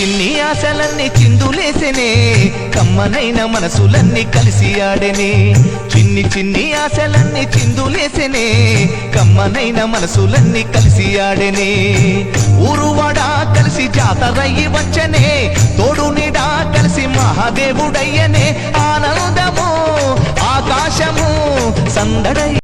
చిన్ని ఆశలన్నీ చిందులేసెనే కమ్మనైన మనసులన్నీ కలిసి ఆడెనే. చిన్ని చిన్ని ఆశలన్నీ చిందులేసెనే కమ్మనైన మనసులన్నీ కలిసి ఆడెనే. ఊరువాడా కలిసి జాతరయ్యి వచ్చనే తోడు నిడా కలిసి మహాదేవుడయ్యనే. ఆనందము ఆకాశము సందడయ్య